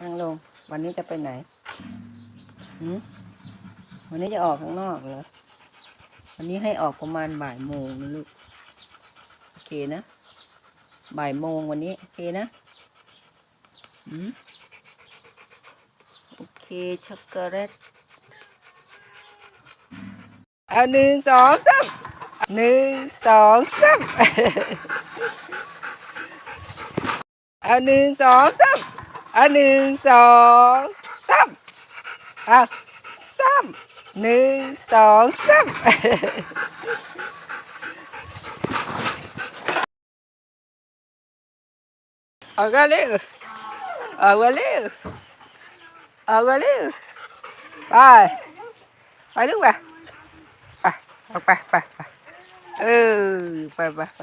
นั่งลง วันนี้จะไปไหนหืมวันนี้จะออกข้างนอกเหรอ วันนี้ให้ออกประมาณบ่ายโมงนะลูก โอเคนะ บ่ายโมงวันนี้ โอเคนะหืมโอเคช็อกโกแลตเอาหนึ่งสองสามหนึ่งสองสามเอาหนึ่งสองสาม อ่ะหนึ่งสองสามอ่ะสามหนึ่งสองสามออกมาเร็วออกมาเร็วออกมาเร็วไปไปลูกไปไปออกไปไปไปเออไปไปไป